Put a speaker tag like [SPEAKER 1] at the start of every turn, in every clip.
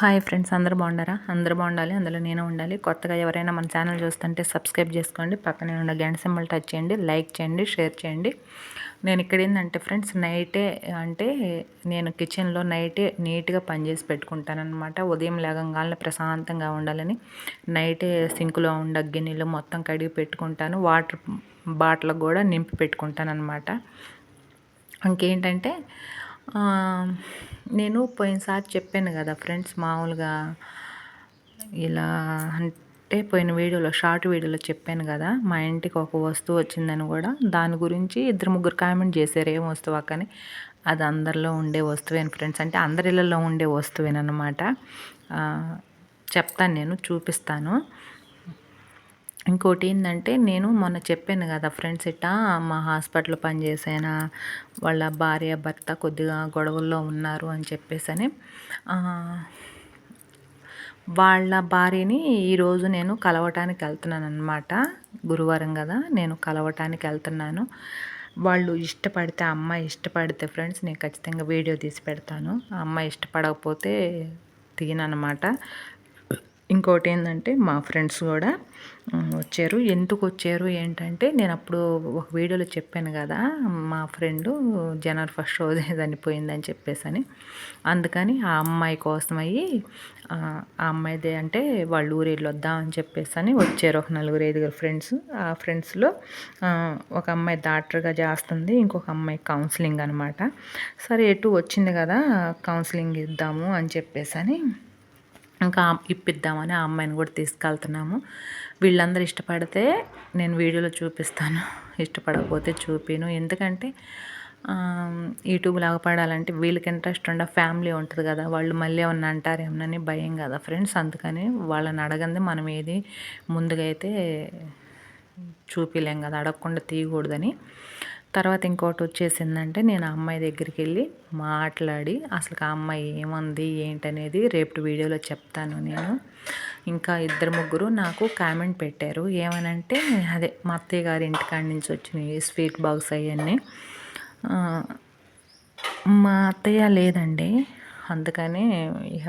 [SPEAKER 1] Hi friends అందరు బాగుండారా అందరు బాగుండాలి అందులో నేను ఉండాలి. కొత్తగా ఎవరైనా మన ఛానల్ చూస్తుంటే సబ్స్క్రైబ్ చేసుకోండి. పక్కనే ఉన్న గంట సింబల్ టచ్ చేయండి లైక్ చేయండి షేర్ చేయండి. నేను ఇక్కడ ఏంటంటే ఫ్రెండ్స్ నైటే అంటే నేను కిచెన్లో నైటే నీట్గా పనిచేసి పెట్టుకుంటాను అనమాట ఉదయం లేగంగానే ప్రశాంతంగా ఉండాలని నైటే సింకులో ఉండ గిన్నెలు మొత్తం కడిగి పెట్టుకుంటాను. వాటర్ బాటిల్ కూడా నింపి పెట్టుకుంటాను అనమాట ఇంకేంటంటే నేను పోయినసారి చెప్పాను కదా ఫ్రెండ్స్ మామూలుగా ఇలా అంటే పోయిన వీడియోలో షార్ట్ వీడియోలో చెప్పాను కదా మా ఇంటికి ఒక వస్తువు వచ్చిందని కూడా. దాని గురించి ఇద్దరు ముగ్గురు కామెంట్ చేశారు ఏం వస్తువు అక్కని అది అందరిలో ఉండే వస్తువేను ఫ్రెండ్స్? అంటే అందరిలో ఉండే వస్తువేనమాట చెప్తాను నేను చూపిస్తాను. ఇంకోటి ఏంటంటే నేను మొన్న చెప్పాను కదా ఫ్రెండ్స్ ఇట్టా మా హాస్పిటల్ పనిచేసాను వాళ్ళ భార్య భర్త కొద్దిగా గొడవల్లో ఉన్నారు అని చెప్పేసి అని వాళ్ళ భార్యని ఈరోజు నేను కలవటానికి వెళ్తున్నాను అనమాట గురువారం కదా నేను కలవటానికి వెళ్తున్నాను. వాళ్ళు ఇష్టపడితే అమ్మాయి ఇష్టపడితే ఫ్రెండ్స్ నేను ఖచ్చితంగా వీడియో తీసి పెడతాను. ఆ అమ్మాయి ఇష్టపడకపోతే తీయనమాట ఇంకోటి ఏంటంటే మా ఫ్రెండ్స్ కూడా వచ్చారు. ఎందుకు వచ్చారు? ఏంటంటే నేను అప్పుడు ఒక వీడియోలో చెప్పాను కదా మా ఫ్రెండు జనవరి ఫస్ట్ రోజు చనిపోయిందని చెప్పేసి అని అందుకని ఆ అమ్మాయి కోసం అయ్యి ఆ అమ్మాయిదే అంటే వాళ్ళ ఊరు వద్దాం అని చెప్పేసి అని వచ్చారు ఒక నలుగురు ఐదుగురు ఫ్రెండ్స్. ఆ ఫ్రెండ్స్లో ఒక అమ్మాయి డాక్టర్గా చేస్తుంది ఇంకొక అమ్మాయి కౌన్సిలింగ్ అనమాట సరే ఎటు వచ్చింది కదా కౌన్సిలింగ్ ఇద్దాము అని చెప్పేసి అని ఇంకా ఇప్పిద్దామని ఆ అమ్మాయిని కూడా తీసుకెళ్తున్నాము. వీళ్ళందరూ ఇష్టపడితే నేను వీడియోలో చూపిస్తాను. ఇష్టపడకపోతే చూపిను. ఎందుకంటే యూట్యూబ్ లాగా పడాలంటే వీళ్ళకి ఇంట్రెస్ట్ ఉండ ఫ్యామిలీ ఉంటుంది కదా. వాళ్ళు మళ్ళీ ఏమన్నా అంటారేమోనని భయం కదా ఫ్రెండ్స్. అందుకని వాళ్ళని అడగంది మనం ఏది ముందుగా అయితే చూపిలేం కదా అడగకుండా తీయకూడదని. తర్వాత ఇంకోటి వచ్చేసిందంటే నేను ఆ అమ్మాయి దగ్గరికి వెళ్ళి మాట్లాడి అసలు ఆ అమ్మాయి ఏముంది ఏంటనేది రేపు వీడియోలో చెప్తాను నేను. ఇంకా ఇద్దరు ముగ్గురు నాకు కామెంట్ పెట్టారు. ఏమనంటే అదే మా అత్తయ్య గారి ఇంటికాడి నుంచి వచ్చినాయి స్వీట్ బాక్స్ అవన్నీ. మా అత్తయ్య లేదండి. అందుకని ఇక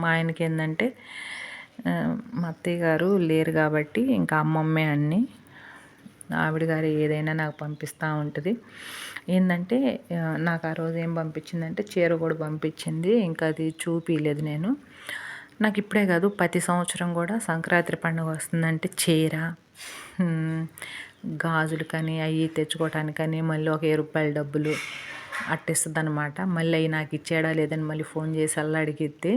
[SPEAKER 1] మా ఆయనకి ఏంటంటే మా అత్తయ్య గారు లేరు కాబట్టి ఇంకా అమ్మమ్మే అన్నీ. ఆవిడ గారు ఏదైనా నాకు పంపిస్తూ ఉంటుంది. ఏంటంటే నాకు ఆ రోజు ఏం పంపించిందంటే చీర కూడా పంపించింది. ఇంకా అది చూపించలేదు నేను. నాకు ఇప్పుడే కాదు ప్రతి సంవత్సరం కూడా సంక్రాంతి పండుగ వస్తుందంటే చీర గాజులు కానీ అవి తెచ్చుకోవటానికని మళ్ళీ ఒక ఏ రూపాయల డబ్బులు అట్టిస్తుంది అనమాట మళ్ళీ అవి నాకు ఇచ్చేడా లేదని మళ్ళీ ఫోన్ చేసి అల్లా అడిగిద్ది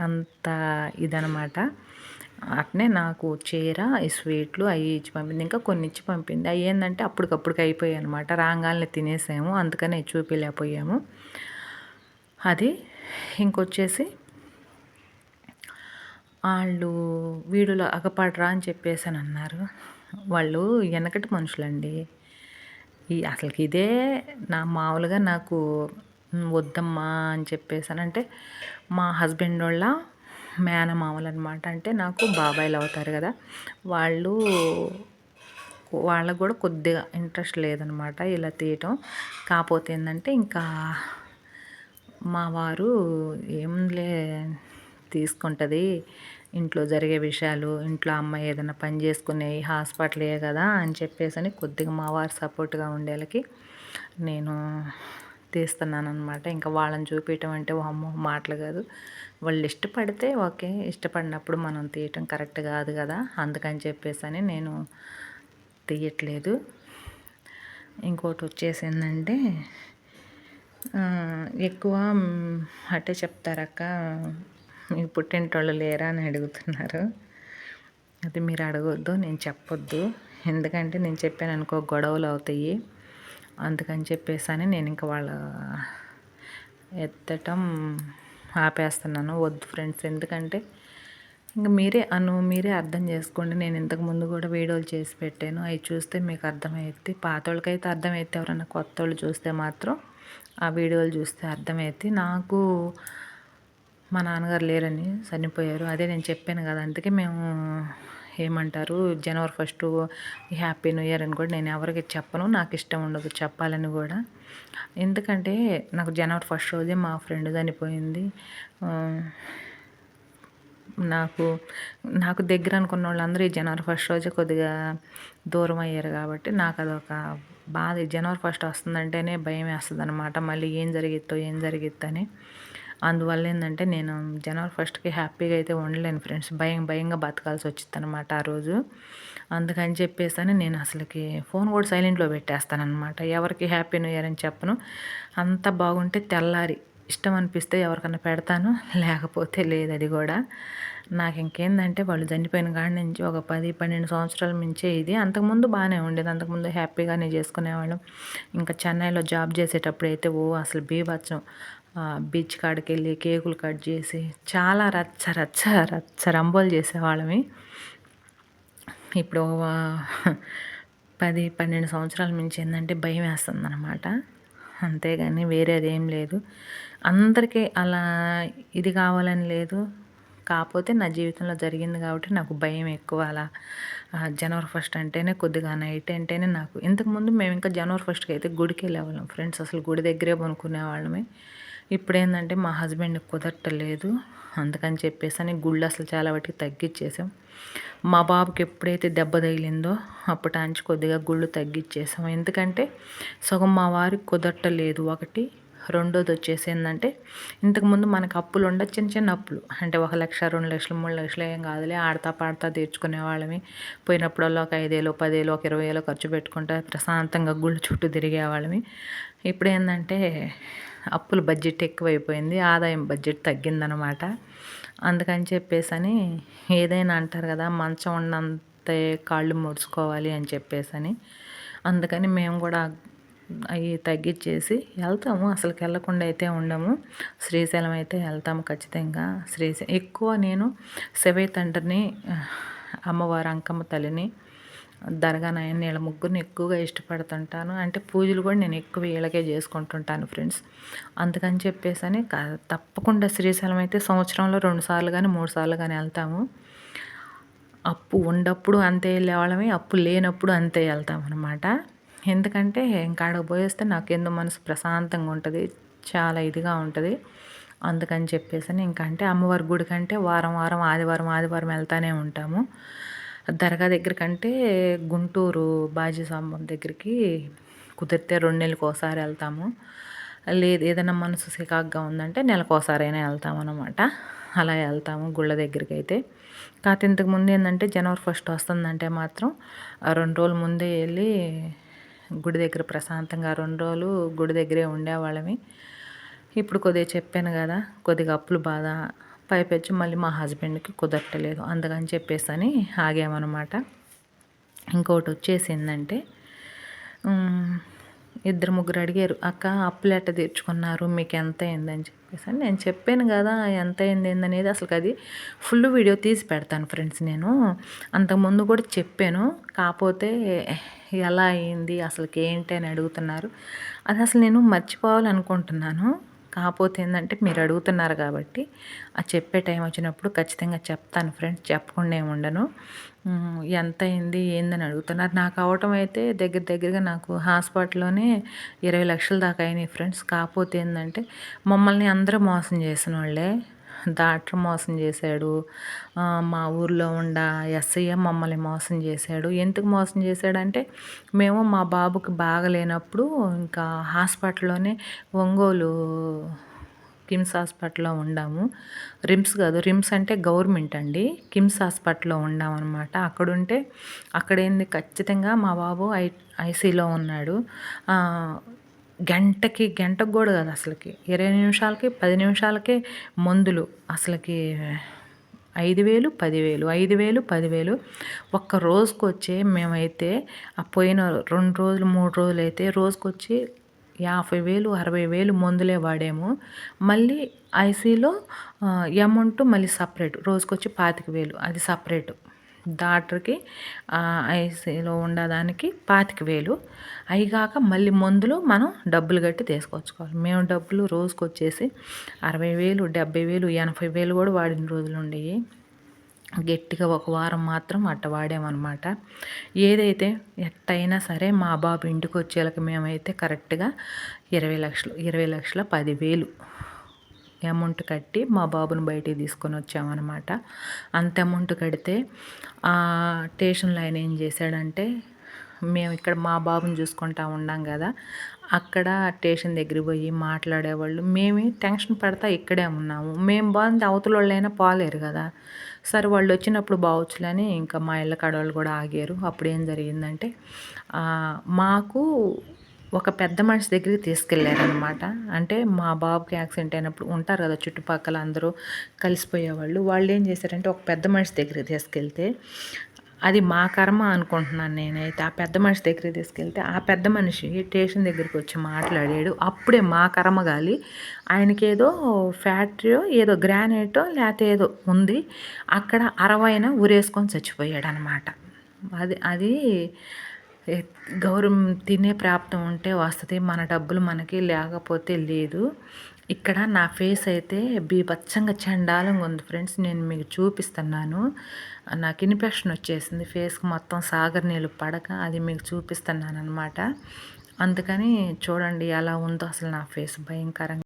[SPEAKER 1] అంత ఇదనమాట అట్నే నాకు చీర ఈ స్వీట్లు అవి ఇచ్చి పంపింది. ఇంకా కొన్ని ఇచ్చి పంపింది. అవి ఏంటంటే అప్పటికప్పుడుకి అయిపోయాయి అనమాట రాగాలని తినేసాము. అందుకనే చూపించలేకపోయాము అది ఇంకొచ్చేసి వాళ్ళు వీడులో అగపాడరా అని చెప్పేసి అని అన్నారు. వాళ్ళు వెనకటి మనుషులండి. ఈ అసలుకి ఇదే నా మామూలుగా నాకు వద్దమ్మా అని చెప్పేసి అంటే మా హస్బెండ్ వాళ్ళ మేనమామలు అనమాట అంటే నాకు బాబాయిలు అవుతారు కదా. వాళ్ళు వాళ్ళకు కూడా కొద్దిగా ఇంట్రెస్ట్ లేదనమాట ఇలా తీయటం. కాకపోతే ఏంటంటే ఇంకా మా వారు ఏంలే తీసుకుంటుంది. ఇంట్లో జరిగే విషయాలు ఇంట్లో అమ్మాయి ఏదైనా పని చేసుకునే హాస్పిటలే కదా అని చెప్పేసి అని కొద్దిగా మా వారు సపోర్ట్గా ఉండేళ్ళకి నేను తీస్తున్నాను అనమాట ఇంకా వాళ్ళని చూపించడం అంటే అమ్మో మాటలు కాదు. వాళ్ళు ఇష్టపడితే ఓకే ఇష్టపడినప్పుడు మనం తీయటం కరెక్ట్ కాదు కదా అందుకని చెప్పేసి అని నేను తీయట్లేదు. ఇంకోటి వచ్చేసిందంటే ఎక్కువ అట్టే చెప్తారక్క మీ పుట్టింటోళ్ళు లేరా అని అడుగుతున్నారు. అది మీరు అడగొద్దు నేను చెప్పొద్దు. ఎందుకంటే నేను చెప్పాను అనుకో గొడవలు అవుతాయి. అందుకని చెప్పేసి నేను ఇంకా వాళ్ళ ఎత్తటం ఆపేస్తున్నాను. వద్దు ఫ్రెండ్స్. ఎందుకంటే ఇంకా మీరే అను మీరే అర్థం చేసుకోండి. నేను ఇంతకు ముందు కూడా వీడియోలు చేసి పెట్టాను. అవి చూస్తే మీకు అర్థమైద్ది. పాత వాళ్ళకైతే అర్థమైతే ఎవరైనా కొత్త వాళ్ళు చూస్తే మాత్రం ఆ వీడియోలు చూస్తే అర్థమైద్ది. నాకు మా నాన్నగారు లేరని చనిపోయారు. అదే నేను చెప్పాను కదా. అందుకే మేము ఏమంటారు? జనవరి ఫస్ట్ హ్యాపీ న్యూ ఇయర్ అని కూడా నేను ఎవరికి చెప్పను. నాకు ఇష్టం ఉండదు చెప్పాలని కూడా. ఎందుకంటే నాకు జనవరి ఫస్ట్ రోజే మా ఫ్రెండ్ చనిపోయింది. నాకు నాకు దగ్గర అనుకున్న వాళ్ళందరూ ఈ జనవరి ఫస్ట్ రోజే కొద్దిగా దూరం అయ్యారు కాబట్టి నాకు అదొక బాధ. జనవరి ఫస్ట్ వస్తుందంటేనే భయం వేస్తుంది అనమాట మళ్ళీ ఏం జరిగిద్దో ఏం జరిగిద్దని. అందువల్ల ఏంటంటే నేను జనవరి ఫస్ట్కి హ్యాపీగా అయితే ఉండలేను ఫ్రెండ్స్. భయం భయంగా బతకాల్సి వచ్చింది అనమాట ఆ రోజు. అందుకని చెప్పేసి నేను అసలుకి ఫోన్ కూడా సైలెంట్లో పెట్టేస్తానమాట ఎవరికి హ్యాపీ న్యూ ఇయర్ అని చెప్పను. అంత బాగుంటే తెల్లారి. ఇష్టం అనిపిస్తే ఎవరికన్నా పెడతాను. లేకపోతే లేదు అది కూడా. నాకు ఇంకేందంటే వాళ్ళు చనిపోయిన కాడి నుంచి ఒక పది పన్నెండు సంవత్సరాల మించే ఇది. అంతకుముందు బాగానే ఉండేది. అంతకుముందు హ్యాపీగానే చేసుకునేవాళ్ళం. ఇంకా చెన్నైలో జాబ్ చేసేటప్పుడు అయితే ఓ అసలు బీభత్సం. బీచ్ కాడికి వెళ్ళి కేకులు కట్ చేసి చాలా రచ్చ రచ్చ రచ్చ రంబోలు చేసేవాళ్ళమి. ఇప్పుడు పది పన్నెండు సంవత్సరాల మించి ఏంటంటే భయం వేస్తుంది అనమాట అంతేగాని వేరేది ఏం లేదు. అందరికీ అలా ఇది కావాలని లేదు. కాకపోతే నా జీవితంలో జరిగింది కాబట్టి నాకు భయం ఎక్కువ అలా. జనవరి ఫస్ట్ అంటేనే కొద్దిగా నైట్ అంటేనే నాకు. ఇంతకుముందు మేము ఇంకా జనవరి ఫస్ట్కి అయితే గుడికి వెళ్ళేవాళ్ళం ఫ్రెండ్స్ అసలు గుడి దగ్గరే కొనుక్కునే వాళ్ళమే ఇప్పుడు ఏంటంటే మా హస్బెండ్కి కుదరటలేదు. అందుకని చెప్పేసి అని గుళ్ళు అసలు చాలా వాటికి తగ్గించేసాం మా బాబుకి ఎప్పుడైతే దెబ్బ తగిలిందో అప్పటి నుంచి కొద్దిగా గుళ్ళు తగ్గించేసాం ఎందుకంటే సగం మా వారికి కుదరటలేదు. ఒకటి రెండోది వచ్చేసి ఏంటంటే ఇంతకుముందు మనకు అప్పులు ఉండ చిన్న చిన్న అప్పులు. అంటే ఒక లక్ష రెండు లక్షలు మూడు లక్షలు ఏం కాదులే ఆడతా పాడతా తీర్చుకునే వాళ్ళమి పోయినప్పుడల్లా ఒక ఐదేళ్ళు పదేళ్ళు ఒక ఇరవై ఏళ్ళు ఖర్చు పెట్టుకుంటా ప్రశాంతంగా గుళ్ళు చుట్టూ తిరిగేవాళ్ళమి. ఇప్పుడు ఏంటంటే అప్పుల బడ్జెట్ ఎక్కువైపోయింది ఆదాయం బడ్జెట్ తగ్గిందనమాట. అందుకని చెప్పేసి అని ఏదైనా అంటారు కదా మంచం ఉన్నంతే కాళ్ళు ముడుచుకోవాలి అని చెప్పేసి అని అందుకని మేము కూడా అవి తగ్గించేసి వెళ్తాము. అసలుకి వెళ్ళకుండా అయితే ఉండము. శ్రీశైలం అయితే వెళ్తాము ఖచ్చితంగా. శ్రీశైలం ఎక్కువ నేను శివయ్య తండ్రిని అమ్మవారు అంకమ్మ తల్లిని దర్గా నాయన్ని వీళ్ళ ముగ్గురిని ఎక్కువగా ఇష్టపడుతుంటాను. అంటే పూజలు కూడా నేను ఎక్కువ వీళ్ళకే చేసుకుంటుంటాను ఫ్రెండ్స్. అందుకని చెప్పేసి అని తప్పకుండా శ్రీశైలం అయితే సంవత్సరంలో రెండు సార్లు కానీ మూడు సార్లు కానీ వెళ్తాము. అప్పు ఉన్నప్పుడు అంతే వెళ్ళేవాళ్ళమే అప్పు లేనప్పుడు అంతే వెళ్తాం అనమాట ఎందుకంటే ఇంకా ఆడకు పోయేస్తే నాకు మనసు ప్రశాంతంగా ఉంటుంది చాలా ఇదిగా ఉంటుంది. అందుకని చెప్పేసి ఇంకా అంటే అమ్మవారి గుడి కంటే వారం వారం ఆదివారం ఆదివారం వెళ్తానే ఉంటాము. దర్గా దగ్గరికంటే గుంటూరు బాజీ స్వామి దగ్గరికి కుదిరితే రెండు నెలలకు ఒకసారి వెళ్తాము. లేదు ఏదైనా మనసు సికాగ్గా ఉందంటే నెలకు ఒకసారైనా వెళ్తాము అనమాట అలా వెళ్తాము గుళ్ళ దగ్గరికి అయితే. కాకపోతే ఇంతకు ముందు ఏంటంటే జనవరి ఫస్ట్ వస్తుందంటే మాత్రం రెండు రోజుల ముందే వెళ్ళి గుడి దగ్గర ప్రశాంతంగా రెండు రోజులు గుడి దగ్గరే ఉండేవాళ్ళమి. ఇప్పుడు కొద్దిగా చెప్పాను కదా కొద్దిగా అప్పులు బాధ పైపెచ్చి మళ్ళీ మా హస్బెండ్కి కుదరటలేదు అందుకని చెప్పేసి అని ఆగామన్నమాట. ఇంకోటి వచ్చేసిందంటే ఇద్దరు ముగ్గురు అడిగారు అక్క అప్పులు ఎట్ట తీర్చుకున్నారు? మీకు ఎంత అయిందని చెప్పేసి అని నేను చెప్పాను కదా ఎంత అయింది ఏందనేది అసలు అది ఫుల్ వీడియో తీసి పెడతాను ఫ్రెండ్స్ నేను. అంతకుముందు కూడా చెప్పాను కాకపోతే ఎలా అయింది అసలుకి ఏంటి అని అడుగుతున్నారు. అది అసలు నేను మర్చిపోవాలనుకుంటున్నాను. కాకపోతే ఏంటంటే మీరు అడుగుతున్నారు కాబట్టి ఆ చెప్పే టైం వచ్చినప్పుడు ఖచ్చితంగా చెప్తాను ఫ్రెండ్స్ చెప్పకుండా ఉండను. ఎంత అయింది ఏందని అడుగుతున్నారు. నాకు అవటం అయితే దగ్గర దగ్గరగా నాకు హాస్పిటల్లోనే ఇరవై లక్షల దాకా అయినాయి ఫ్రెండ్స్. కాకపోతే ఏంటంటే మమ్మల్ని అందరూ మోసం చేసిన వాళ్ళే. డాక్టర్ మోసం చేశాడు. మా ఊర్లో ఉండ ఎస్ఐఎం మమ్మల్ని మోసం చేశాడు. ఎందుకు మోసం చేశాడంటే మేము మా బాబుకి బాగలేనప్పుడు ఇంకా హాస్పిటల్లోనే ఒంగోలు కిమ్స్ హాస్పిటల్లో ఉండాము. రిమ్స్ కాదు రిమ్స్ అంటే గవర్నమెంట్ అండి. కిమ్స్ హాస్పిటల్లో ఉండామన్నమాట అక్కడుంటే అక్కడేంది ఖచ్చితంగా మా బాబు ఐ ఐసీలో ఉన్నాడు. గంటకి గంటకు కూడా కాదు అసలుకి. ఇరవై నిమిషాలకి పది నిమిషాలకే మందులు. అసలుకి ఐదు వేలు పదివేలు ఐదు వేలు పదివేలు. ఒక్క రోజుకొచ్చే మేమైతే ఆ పోయిన రెండు రోజులు మూడు రోజులు అయితే రోజుకొచ్చి యాభై వేలు అరవై వేలు మందులే వాడాము. మళ్ళీ ఐసీలో అమౌంట్ మళ్ళీ సపరేట్. రోజుకొచ్చి పాతిక వేలు. అది సపరేటు. డాక్టర్కి ఐసీలో ఉండడానికి పాతిక వేలు. అయిగాక మళ్ళీ మందులు మనం డబ్బులు కట్టి తీసుకొచ్చుకోవాలి. మేము డబ్బులు రోజుకు వచ్చేసి అరవై వేలు డెబ్బై వేలు ఎనభై వేలు కూడా వాడిన రోజులు ఉండేవి. గట్టిగా ఒక వారం మాత్రం అట్ట వాడామన్నమాట. ఏదైతే ఎట్టయినా సరే మా బాబు ఇంటికి వచ్చేలకు మేమైతే కరెక్ట్గా ఇరవై లక్షలు ఇరవై లక్షల పదివేలు అమౌంట్ కట్టి మా బాబుని బయటికి తీసుకొని వచ్చామన్నమాట. అంత అమౌంట్ కడితే స్టేషన్లో ఆయన ఏం చేశాడంటే మేము ఇక్కడ మా బాబుని చూసుకుంటా ఉన్నాం కదా అక్కడ స్టేషన్ దగ్గరికి పోయి మాట్లాడేవాళ్ళు. మేమే టెన్షన్ పడతా ఇక్కడే ఉన్నాము. మేము బాగుంది అవతల వాళ్ళైనా పోలేరు కదా. సరే వాళ్ళు వచ్చినప్పుడు బావచ్చులని ఇంకా మా ఇళ్ళ కడవాళ్ళు కూడా ఆగారు. అప్పుడు ఏం జరిగిందంటే మాకు ఒక పెద్ద మనిషి దగ్గరికి తీసుకెళ్ళారనమాట అంటే మా బాబుకి యాక్సిడెంట్ అయినప్పుడు ఉంటారు కదా చుట్టుపక్కల అందరూ కలిసిపోయేవాళ్ళు. వాళ్ళు ఏం చేశారంటే ఒక పెద్ద మనిషి దగ్గరికి తీసుకెళ్తే అది మా కర్మ అనుకుంటున్నాను నేనైతే. ఆ పెద్ద మనిషి దగ్గరికి తీసుకెళ్తే ఆ పెద్ద మనిషి స్టేషన్ దగ్గరికి వచ్చి మాట్లాడాడు. అప్పుడే మా కర్మ గాలి ఆయనకి ఏదో ఫ్యాక్టరీ ఏదో గ్రానైటో లేకపోతే ఏదో ఉంది. అక్కడ అరవైన ఉరేసుకొని చచ్చిపోయాడు అనమాట అది అది గౌరవం తినే ప్రాప్తం ఉంటే వస్తుంది మన డబ్బులు మనకి లేకపోతే లేదు. ఇక్కడ నా ఫేస్ అయితే బీభత్సంగా చండాలంగా ఉంది ఫ్రెండ్స్. నేను మీకు చూపిస్తున్నాను. నాకు ఇన్ఫెక్షన్ వచ్చేసింది. ఫేస్కి మొత్తం సాగర్ నీళ్ళు పడక అది మీకు చూపిస్తున్నాను అనమాట అందుకని చూడండి ఎలా ఉందో అసలు నా ఫేస్ భయంకరంగా